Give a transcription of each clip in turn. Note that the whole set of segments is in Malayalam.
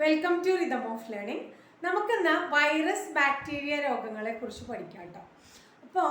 Welcome to rhythm of learning നമുക്കിന്ന് വൈറസ് ബാക്ടീരിയ രോഗങ്ങളെ കുറിച്ച് പഠിക്കാം കേട്ടോ അപ്പോൾ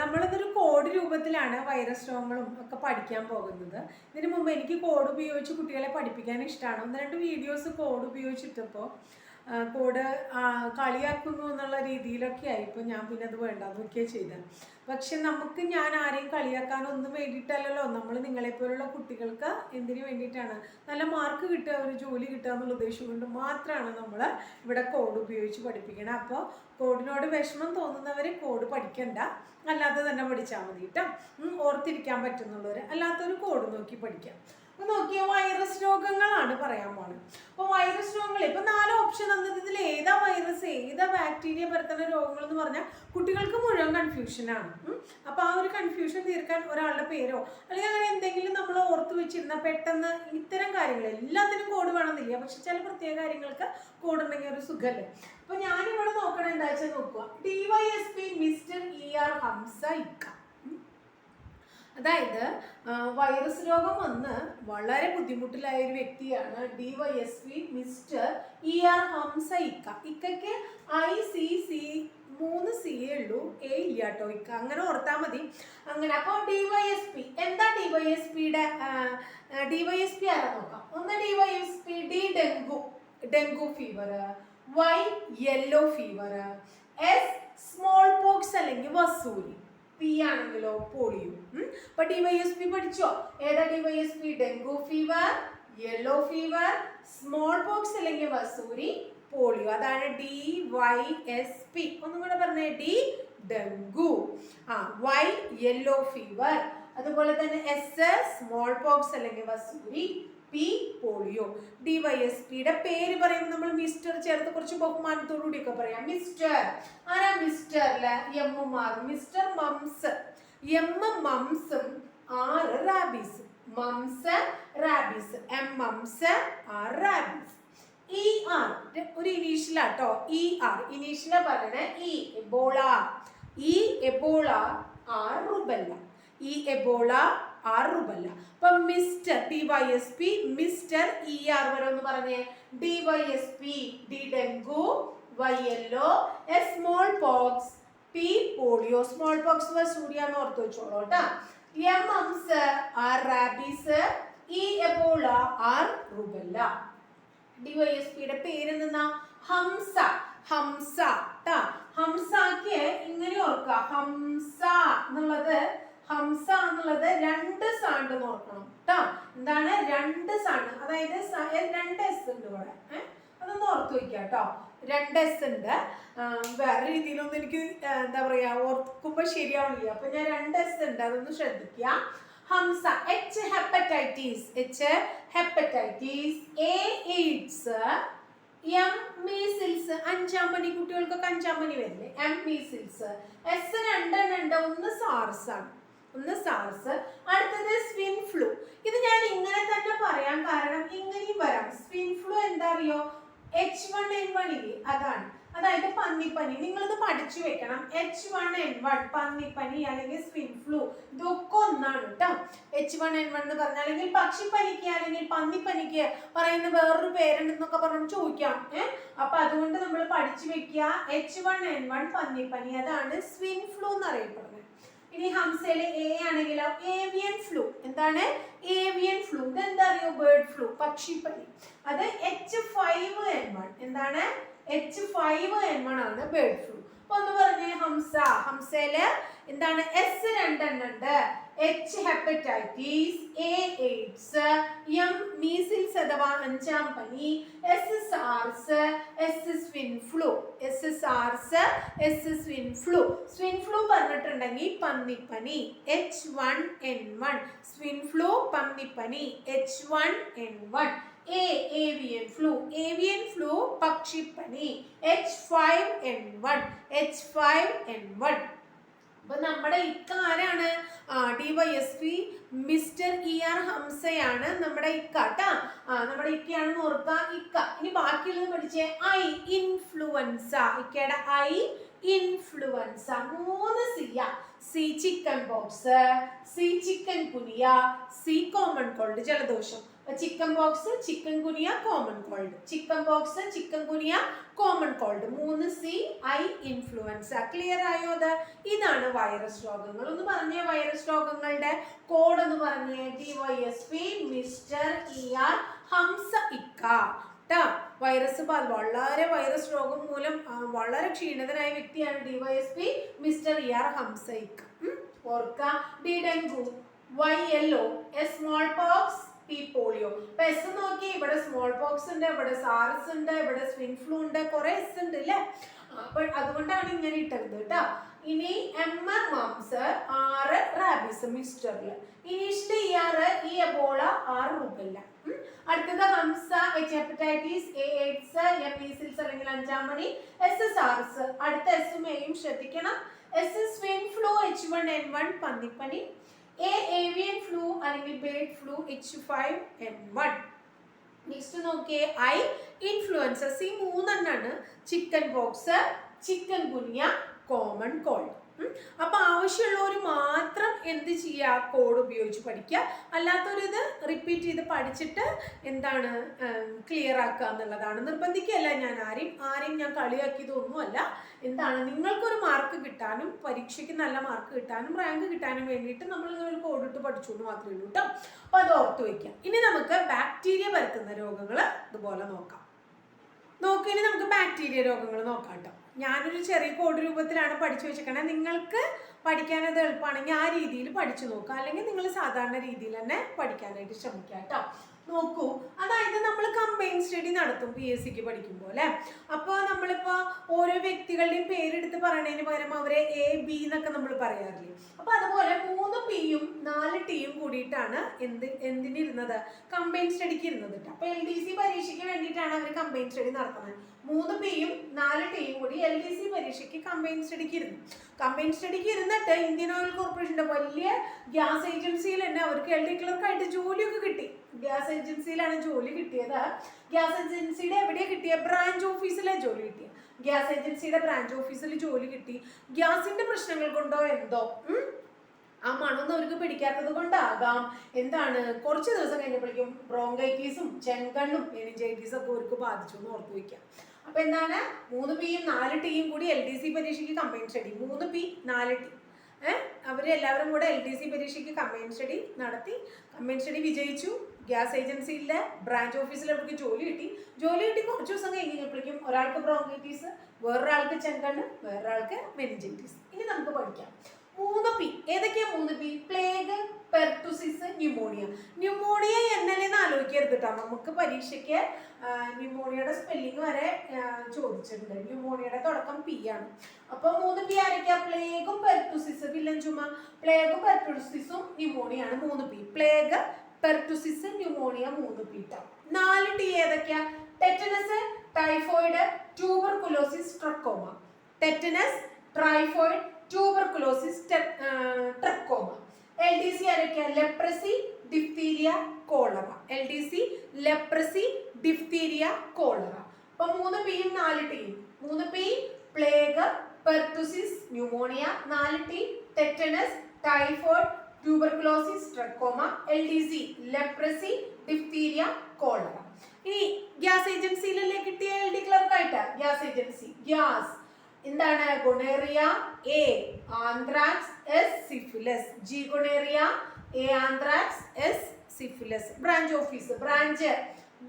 നമ്മളിതൊരു കോഡ് രൂപത്തിലാണ് വൈറസ് രോഗങ്ങളും ഒക്കെ പഠിക്കാൻ പോകുന്നത്. ഇതിനു മുമ്പ് എനിക്ക് കോഡ് ഉപയോഗിച്ച് കുട്ടികളെ പഠിപ്പിക്കാൻ ഇഷ്ടമാണ് ഒന്ന് രണ്ട് വീഡിയോസ് കോഡ് ഉപയോഗിച്ചിട്ടപ്പോൾ കോഡ് കളിയാക്കുന്നു എന്നുള്ള രീതിയിലൊക്കെ ഇപ്പം ഞാൻ പിന്നെ അത് വേണ്ട അതൊക്കെയാണ് ചെയ്തത് പക്ഷെ നമുക്ക് ഞാൻ ആരെയും കളിയാക്കാനൊന്നും വേണ്ടിയിട്ടല്ലല്ലോ. നമ്മൾ നിങ്ങളെപ്പോലുള്ള കുട്ടികൾക്ക് എന്തിനു വേണ്ടിയിട്ടാണ്? നല്ല മാർക്ക് കിട്ടുക ഒരു ജോലി കിട്ടുക എന്നുള്ള ഉദ്ദേശം കൊണ്ട് മാത്രമാണ് നമ്മൾ ഇവിടെ കോഡ് ഉപയോഗിച്ച് പഠിപ്പിക്കണം. അപ്പോൾ കോഡിനോട് വിഷമം തോന്നുന്നവർ കോഡ് പഠിക്കണ്ട. അല്ലാതെ തന്നെ പഠിച്ചാൽ മതി കേട്ടോ ഓർത്തിരിക്കാൻ പറ്റുന്നുള്ളവർ അല്ലാത്തൊരു കോഡ് നോക്കി പഠിക്കാം. അപ്പോൾ നോക്കിയ വൈറസ് രോഗങ്ങളാണ് പറയാൻ പോണത്. അപ്പൊ വൈറസ് രോഗങ്ങൾ ഇപ്പൊ നാല് ഓപ്ഷൻ തന്നത് ഇതിൽ ഏതാ വൈറസ് ഏതാ ബാക്ടീരിയ പരത്തുന്ന രോഗങ്ങൾ എന്ന് പറഞ്ഞാൽ കുട്ടികൾക്ക് മുഴുവൻ കൺഫ്യൂഷനാണ് അപ്പൊ ആ ഒരു കൺഫ്യൂഷൻ തീർക്കാൻ ഒരാളുടെ പേരോ അല്ലെങ്കിൽ അങ്ങനെ എന്തെങ്കിലും നമ്മൾ ഓർത്ത് വെച്ചിരുന്ന പെട്ടെന്ന് ഇത്തരം കാര്യങ്ങൾ എല്ലാത്തിനും കോഡ് വേണമെന്നില്ല. പക്ഷെ ചില പ്രത്യേക കാര്യങ്ങൾക്ക് കോഡ് ഉണ്ടെങ്കിൽ ഒരു സുഖമല്ലേ അപ്പൊ ഞാനിവിടെ നോക്കണ എന്താ വെച്ചാൽ നോക്കുക. D Y S P mister E R Hamsa ഇക്ക. അതായത് വൈറസ് രോഗം വന്ന് വളരെ ബുദ്ധിമുട്ടിലായ ഒരു വ്യക്തിയാണ് D Y S P mister E R Hamsa ഇക്ക. ഇക്കയ്ക്ക് ഐ സി സി മൂന്ന് സി എ ഉള്ളൂ എ ഇല്ല കേട്ടോ ഇക്ക. അങ്ങനെ ഓർത്താൽ മതി. അങ്ങനെ അപ്പോൾ ഡി വൈ എസ് പി എന്താ ഡി വൈ എസ് പിയുടെ ഡി വൈ എസ് പി ആരാ നോക്കാം. ഒന്ന് D Y S P D dengue dengue fever Y yellow fever S smallpox അല്ലെങ്കിൽ വസൂരി പി ആണെങ്കിലോ? പോളിയോ. അപ്പൊ ഡിവൈഎസ് പി പഠിച്ചോ? ഏതാ D Y S P dengue fever yellow fever smallpox അല്ലെങ്കിൽ വസൂരി പോളിയോ. അതാണ് ഡി വൈ എസ് പി ഒന്നും കൂടെ പറഞ്ഞേ ഡി ഡെങ്കു. ആ വൈ യെല്ലോ ഫീവർ അതുപോലെ തന്നെ എസ് സ്മോൾ പോക്സ് അല്ലെങ്കിൽ വസൂരി P polio. D Y S പിയുടെ പേര് പറയുമ്പോൾ നമ്മൾ മിസ്റ്റർ ചേർത്ത് കുറച്ച് ബഹുമാനത്തോടുകൂടി ഒക്കെ പറയാം. മിസ്റ്റർ ആരാ മിസ്റ്റർ എം മാറും mister mumps M മംസും R rabies mumps rabies M mumps R rabies E R ഒരു ഇനീഷ്യലാട്ടോ ഇ ആർ ഇനീഷ്യല പറയണ E Ebola E Ebola R rubella E Ebola R rubella അപ്പൊ mister D Y S P mister E R വരെ ഒന്ന് പറഞ്ഞേ. D Y S P D dengue Y yellow a small pox P polio small pox സൂര്യാന്ന് ഓർത്ത് വെച്ചോളൂ കേട്ടാ. M എംസ് R rabies E Ebola R rubella ഡിവൈഎസ്പിയുടെ പേരെന്തെന്നാ? ഹംസ ഹംസ ട്ടാ. ഇങ്ങനെ ഓർക്കുക ഹംസ എന്നുള്ളത് ഹംസ എന്നുള്ളത് രണ്ട് സാണ്ട് ഓർക്കണം. കേട്ടോ എന്താണ്? രണ്ട് സാണ്ട്. അതായത് രണ്ട് എസ് ഉണ്ട് ഇവിടെ? അതൊന്ന് ഓർത്ത് വയ്ക്കുക കേട്ടോ രണ്ട് എസ് ഉണ്ട്. വേറെ രീതിയിലൊന്നും എനിക്ക് എന്താ പറയാ ഓർക്കുമ്പോൾ ശരിയാവണില്ല. അപ്പൊ ഞാൻ രണ്ട് എസ് ഉണ്ട്. അതൊന്ന് ശ്രദ്ധിക്കുക. Hamsa. H hepatitis H hepatitis A AIDS M measles അഞ്ചാം പനി കുട്ടികൾക്കൊക്കെ അഞ്ചാം പനി വരില്ലേ? എം മീസിൽസ് എസ് രണ്ടെണ്ണം ഉണ്ട് ഒന്ന് സാർസ് ആണ്. ഒന്ന് സാർസ് അടുത്തത് സ്വിൻ ഫ്ലൂ ഇത് ഞാൻ ഇങ്ങനെ തന്നെ പറയാൻ കാരണം ഇങ്ങനെയും വരാം. സ്വിൻ ഫ്ലൂ എന്താ അറിയോ എച്ച് വൺ എൻ വൺ ഇല്ലേ? അതാണ്. അതായത് പന്നിപ്പനി. നിങ്ങളിത് പഠിച്ചു വെക്കണം. എച്ച് വൺ എൻ വൺ പന്നിപ്പനി അല്ലെങ്കിൽ സ്വിൻ ഫ്ലൂ ഇതൊക്കെ ഒന്നാണ് കേട്ടോ എച്ച് വൺ എൻ വൺ എന്ന് പറഞ്ഞാൽ അല്ലെങ്കിൽ പക്ഷിപ്പനിക്ക് അല്ലെങ്കിൽ പന്നിപ്പനിക്ക് പറയുന്ന വേറൊരു പേരുണ്ടെന്നൊക്കെ പറഞ്ഞു ചോദിക്കാം. ഏഹ് അപ്പൊ അതുകൊണ്ട് നമ്മൾ പഠിച്ചു വെക്കുക എച്ച് വൺ എൻ വൺ പന്നിപ്പനി. അതാണ് സ്വിൻ ഫ്ലൂ എന്ന് അറിയപ്പെടുന്നത്. ഇനി ഹംസയിലെ എ ആണെങ്കിലോ ഏവിയൻ ഫ്ലൂ എന്താണ്? ഏവിയൻ ഫ്ലൂ ഇതെന്താ അറിയോ ബേർഡ് ഫ്ലൂ പക്ഷിപ്പനി. അത് എച്ച് ഫൈവ് എൻ വൺ എന്താണ്? എച്ച് ഫൈവ് എൻ വൺ ആണ് ബേർഡ് ഫ്ലൂ അപ്പൊ ഒന്ന് പറഞ്ഞേ ഹംസ. ഹംസയിൽ എന്താണ്? എസ് രണ്ടെണ്ണം ഉണ്ട് H hepatitis A AIDS M measles അഥവാ അഞ്ചാം പനി S SARS S swine flu S SARS S swine flu swine flu പറഞ്ഞിട്ടുണ്ടെങ്കിൽ പന്നിപ്പനി. H one N one swine flu പന്നിപ്പനി. H one N one A avian flu avian flu പക്ഷിപ്പനി. H five N one H five N one അപ്പൊ നമ്മുടെ ഇക്ക ആരാണ്? D Y S P mister E R ഹംസയാണ് നമ്മുടെ ഇക്ക കേട്ടാ നമ്മുടെ ഇക്കയാണെന്ന് ഓർക്കുക ഇക്ക. ഇനി ബാക്കിയുള്ളത് പഠിച്ചേ ഐ ഇൻഫ്ലുവൻസ. ഇക്കയുടെ ഐ ഇൻഫ്ലുവൻസ. മൂന്ന് സിയ C chickenpox C chikungunya C common cold ജലദോഷം. Chickenpox chikungunya common cold chickenpox chikungunya common cold മൂന്ന് സി ഐ ഇൻഫ്ലുവൻസ ക്ലിയർ ആയോ അത്? ഇതാണ് വൈറസ് രോഗങ്ങൾ. ഒന്ന് പറഞ്ഞേ വൈറസ് രോഗങ്ങളുടെ കോഡ് എന്ന് പറഞ്ഞേ. D Y S P mister E R Hamsa ഇക്ക. ട്ടാ വൈറസ് ബാധ വളരെ വൈറസ് രോഗം മൂലം വളരെ ക്ഷീണിതനായ വ്യക്തിയാണ് D Y S P mister E R Hamsa ഇക്ക. ഓർക്ക. D dengue Y L O A smallpox P polio അപ്പൊ എസ് നോക്കി ഇവിടെ സ്മോൾ പോക്സ് ഉണ്ട് ഇവിടെ സാർസ് ഉണ്ട് ഇവിടെ സ്വിൻ ഫ്ലൂ ഉണ്ട് കുറെ എസ് ഉണ്ട് അല്ലേ അപ്പൊ അതുകൊണ്ടാണ് ഇങ്ങനെ ഇട്ടത് കേട്ടോ ഇനി M R mumps R rabies മിസ്റ്ററിൽ initially E R E Ebola ആറ് അടുത്തത് Hamsa H hepatitis A AIDS M അല്ലെങ്കിൽ അഞ്ചാം മണി എസ് എസ് ആർസ് അടുത്ത എസും എയും ശ്രദ്ധിക്കണം. S swine flu H one N one പന്നിപ്പനി. A avian flu അല്ലെങ്കിൽ bird flu H five N one next നോക്കിയേ ഐ ഇൻഫ്ലുവൻസസ് ഈ മൂന്നെണ്ണാണ്. Chicken pox chikungunya common cold അപ്പൊ ആവശ്യമുള്ളവർ മാത്രം എന്ത് ചെയ്യുക കോഡ് ഉപയോഗിച്ച് പഠിക്കുക. അല്ലാത്തവർ ഇത് റിപ്പീറ്റ് ചെയ്ത് പഠിച്ചിട്ട് എന്താണ് ക്ലിയർ ആക്കുക എന്നുള്ളതാണ്. നിർബന്ധിക്കുകയല്ല ഞാൻ ആരെയും. ആരെയും ഞാൻ കളിയാക്കിയതൊന്നുമല്ല എന്താണ് നിങ്ങൾക്കൊരു മാർക്ക് കിട്ടാനും പരീക്ഷയ്ക്ക് നല്ല മാർക്ക് കിട്ടാനും റാങ്ക് കിട്ടാനും വേണ്ടിയിട്ട് നമ്മൾ ഒരു കോഡ് പഠിച്ചു എന്ന് മാത്രമേ ഉള്ളൂ കേട്ടോ അപ്പൊ അത് ഓർത്ത് വയ്ക്കാം ഇനി നമുക്ക് ബാക്ടീരിയ പരത്തുന്ന രോഗങ്ങൾ ഇതുപോലെ നോക്കാം. നോക്കി ഇനി നമുക്ക് ബാക്ടീരിയ രോഗങ്ങൾ നോക്കാം കേട്ടോ ഞാനൊരു ചെറിയ കോഡ് രൂപത്തിലാണ് പഠിച്ചു വെച്ചേക്കണേ. നിങ്ങൾക്ക് പഠിക്കാനത് എളുപ്പമാണെങ്കിൽ ആ രീതിയിൽ പഠിച്ചു നോക്കുക. അല്ലെങ്കിൽ നിങ്ങൾ സാധാരണ രീതിയിൽ തന്നെ പഠിക്കാനായിട്ട് ശ്രമിക്കുക കേട്ടോ. നോക്കൂ കമ്പൈൻ സ്റ്റഡി നടത്തും പി എസ് സിക്ക് പഠിക്കുമ്പോൾ അല്ലേ? അപ്പോൾ നമ്മളിപ്പോൾ ഓരോ വ്യക്തികളുടെയും പേരെടുത്ത് പറയണതിന് പകരം അവരെ എ ബി എന്നൊക്കെ നമ്മൾ പറയാറില്ലേ? അപ്പോൾ അതുപോലെ മൂന്ന് പിയും നാല് ടിയും കൂടിയിട്ടാണ് എന്ത് എന്തിനിരുന്നത്? കമ്പൈൻ സ്റ്റഡിക്ക് ഇരുന്നത് കേട്ടോ അപ്പോൾ എൽ ഡി സി പരീക്ഷയ്ക്ക് വേണ്ടിയിട്ടാണ് അവർ കമ്പൈൻ സ്റ്റഡി നടത്തുന്നത്. മൂന്ന് പിയും നാല് ടിയും കൂടി എൽ പരീക്ഷയ്ക്ക് കമ്പൈൻ സ്റ്റഡിക്ക് ഇരുന്നു. കമ്പൈൻ സ്റ്റഡിക്ക് ഇരുന്നിട്ട് ഇന്ത്യൻ ഓയിൽ കോർപ്പറേഷന്റെ വലിയ ഗ്യാസ് ഏജൻസിയിൽ തന്നെ അവർക്ക് എൽ ഡി ക്ലർക്കായിട്ട് ജോലിയൊക്കെ കിട്ടി. ഗ്യാസ് ഏജൻസിയിലാണ് ജോലി കിട്ടിയത്. ഗ്യാസ് ഏജൻസിയുടെ എവിടെയാണ് കിട്ടിയ? ബ്രാഞ്ച് ഓഫീസിലാണ് ജോലി കിട്ടിയത് ഗ്യാസ് ഏജൻസിയുടെ ബ്രാഞ്ച് ഓഫീസിൽ ജോലി കിട്ടി. ഗ്യാസിന്റെ പ്രശ്നങ്ങൾ കൊണ്ടോ എന്തോ? ആ മണമൊന്നും അവർക്ക് പിടിക്കാത്തത് കൊണ്ടാകാം. എന്താണ്? കുറച്ച് ദിവസം കഴിഞ്ഞപ്പോഴേക്കും ബ്രോങ്കൈറ്റീസും ചെങ്കണ്ണും എനിഞ്ചൈറ്റീസും ഒക്കെ അവർക്ക് ബാധിച്ചു എന്ന് ഓർത്തു വയ്ക്കാം അപ്പൊ എന്താണ്? മൂന്ന് പിയും നാല് ടിയും കൂടി എൽ ഡി സി പരീക്ഷയ്ക്ക് കമ്പൈൻ സ്റ്റഡി മൂന്ന് പി നാല് ടി ഏഹ് അവർ എല്ലാവരും കൂടെ എൽ ഡി സി പരീക്ഷയ്ക്ക് കമ്പൈൻ സ്റ്റഡി നടത്തി. കമ്പൈൻ സ്റ്റഡി വിജയിച്ചു. ഗ്യാസ് ഏജൻസിയിലെ ബ്രാഞ്ച് ഓഫീസിൽ അവർക്ക് ജോലി കിട്ടി. ജോലി കിട്ടി കുറച്ച് ദിവസം കഴിഞ്ഞപ്പോഴേക്കും ഒരാൾക്ക് ബ്രോങ്കൈറ്റീസ് വേറൊരാൾക്ക് ചെങ്കണ്ണ് വേറൊരാൾക്ക് മെനിഞ്ചൈറ്റീസ് ഇനി നമുക്ക് പഠിക്കാം. മൂന്ന് പി. ഏതൊക്കെയാ മൂന്ന് P? Plague pertussis pneumonia pneumonia എന്നല്ലെന്ന് ആലോചിക്കരുത് കേട്ടോ. നമുക്ക് പരീക്ഷയ്ക്ക് ന്യൂമോണിയയുടെ സ്പെല്ലിംഗ് വരെ ചോദിച്ചിട്ടുണ്ട്. ന്യൂമോണിയയുടെ തുടക്കം പി ആണ്. അപ്പൊ മൂന്ന് പി ആരൊക്കെയാ? പ്ലേഗും പെർട്ടുസിസ് വില്ലൻ ചുമ പ്ലേഗും പെർട്ടുസിസും ന്യൂമോണിയാണ് മൂന്ന് പി. പ്ലേഗ് പെർട്ടുസിസ് ന്യൂമോണിയ മൂന്ന് പി ട്ടോ. നാല് ടി ഏതൊക്കെയാ? Tetanus typhoid tuberculosis trachoma tetanus typhoid tuberculosis trachoma L D C ആരൊക്കെയാ leprosy diphtheria cholera L D C leprosy diphtheria cholera അപ്പൊ മൂന്ന് പിയും നാല് ടിയും മൂന്ന് പി പ്ലേഗ് പെർട്ടുസിസ് ന്യൂമോണിയ നാല് T tetanus typhoid tuberculosis trachoma L D C leprosy diphtheria cholera ഇനി ഗ്യാസ് ഏജൻസിയിലല്ലേ കിട്ടിയ എൽ ഡി ക്ലർക്കായിട്ട് ഗ്യാസ് ഏജൻസി. ഗ്യാസ്. എന്താണ് gonorrhoea? A anthrax S syphilis. G gonorrhoea? A anthrax S syphilis. Branch office branch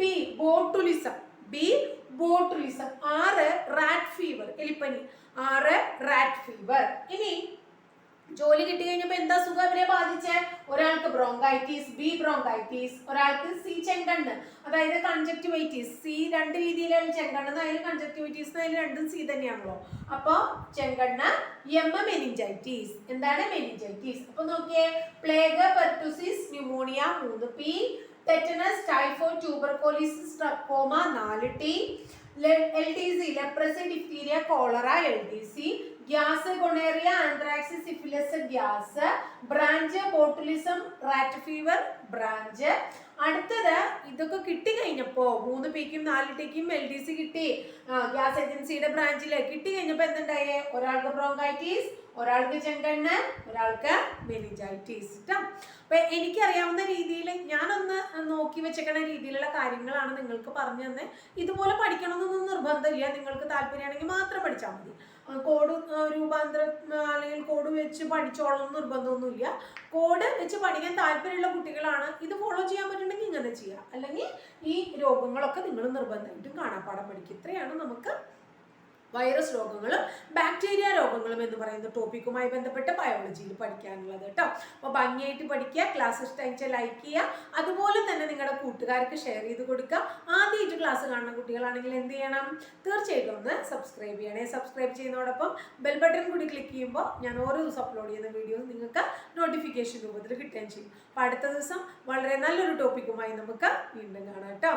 B botulism B botulism R rat fever എലിപ്പനി. ആറ് റാറ്റ് ഫീവർ ഇനി ജോലി കിട്ടി കഴിഞ്ഞപ്പോ എന്താ സുഖം? അവരെ ബാധിച്ചേ? ഒരാൾക്ക് ബ്രോങ്കൈറ്റീസ് ബി ബ്രോങ്കൈറ്റീസ് ഒരാൾക്ക് സി ചെങ്കണ്ണ്. അതായത് കൺജക്ടിവൈറ്റീസ് സി രണ്ട് രീതിയിലാണ് ചെങ്കണ്ണ്. അതിൽ കൺജക്ടിവൈറ്റീസ് അതിൽ രണ്ടും സി തന്നെയാണല്ലോ. അപ്പൊ ചെങ്കണ്ണ് എം മെനിഞ്ചൈറ്റീസ് എന്താണ് മെനിഞ്ചൈറ്റീസ് അപ്പൊ നോക്കിയേ. പ്ലേഗ് പെർട്ടുസിസ് ന്യൂമോണിയ മൂന്ന് P tetanus typhoid tuberculosis trachoma നാല് T L D C leprosy diphtheria cholera L D C gas gonorrhoea anthrax syphilis gas branch botulism rat fever branch. അടുത്തത് ഇതൊക്കെ കിട്ടി കഴിഞ്ഞപ്പോ മൂന്ന് പിക്കും നാല് ടിക്കും എൽ ഡി സി കിട്ടി. ഗ്യാസ് ഏജൻസിയുടെ ബ്രാഞ്ചിൽ കിട്ടി കഴിഞ്ഞപ്പോ എന്തുണ്ടായേ? ഒരാൾക്ക് ബ്രോങ്കൈറ്റീസ് ഒരാൾക്ക് ചെങ്കണ്ണ് ഒരാൾക്ക് മെനിഞ്ചൈറ്റീസ് കേട്ടോ അപ്പൊ എനിക്കറിയാവുന്ന രീതിയിൽ ഞാനൊന്ന് നോക്കി വെച്ചേക്കണ രീതിയിലുള്ള കാര്യങ്ങളാണ് നിങ്ങൾക്ക് പറഞ്ഞു തന്നെ. ഇതുപോലെ പഠിക്കണമെന്നൊന്നും നിർബന്ധമില്ല. നിങ്ങൾക്ക് താല്പര്യമാണെങ്കിൽ മാത്രം പഠിച്ചാൽ മതി. കോഡ് രൂപാന്തരം അല്ലെങ്കിൽ കോഡ് വെച്ച് പഠിച്ചോളണം എന്ന് നിർബന്ധമൊന്നുമില്ല. കോഡ് വെച്ച് പഠിക്കാൻ താല്പര്യമുള്ള കുട്ടികളാണ് ഇത് ഫോളോ ചെയ്യാൻ പറ്റുന്നുണ്ടെങ്കിൽ ഇങ്ങനെ ചെയ്യാം. അല്ലെങ്കിൽ ഈ രോഗങ്ങളൊക്കെ നിങ്ങൾ നിർബന്ധമായിട്ടും കാണാപ്പാടം പഠിക്കും ഇത്രയാണ് നമുക്ക് വൈറസ് രോഗങ്ങളും ബാക്ടീരിയ രോഗങ്ങളും എന്ന് പറയുന്ന ടോപ്പിക്കുമായി ബന്ധപ്പെട്ട് ബയോളജിയിൽ പഠിക്കാനുള്ളത് കേട്ടോ അപ്പോൾ ഭംഗിയായിട്ട് പഠിക്കുക ക്ലാസ് ഇഷ്ടമായി ലൈക്ക് ചെയ്യുക. അതുപോലെ തന്നെ നിങ്ങളുടെ കൂട്ടുകാർക്ക് ഷെയർ ചെയ്ത് കൊടുക്കുക. ആദ്യമായിട്ട് ക്ലാസ് കാണുന്ന കുട്ടികളാണെങ്കിൽ എന്ത് ചെയ്യണം? തീർച്ചയായിട്ടും ഒന്ന് സബ്സ്ക്രൈബ് ചെയ്യണേ. സബ്സ്ക്രൈബ് ചെയ്യുന്നതോടൊപ്പം ബെൽ ബട്ടൺ കൂടി ക്ലിക്ക് ചെയ്യുമ്പോൾ ഞാൻ ഓരോ ദിവസം അപ്ലോഡ് ചെയ്യുന്ന വീഡിയോസ് നിങ്ങൾക്ക് നോട്ടിഫിക്കേഷൻ രൂപത്തിൽ കിട്ടുകയും ചെയ്യും. അപ്പോൾ അടുത്ത ദിവസം വളരെ നല്ലൊരു ടോപ്പിക്കുമായി നമുക്ക് വീണ്ടും കാണാം കേട്ടോ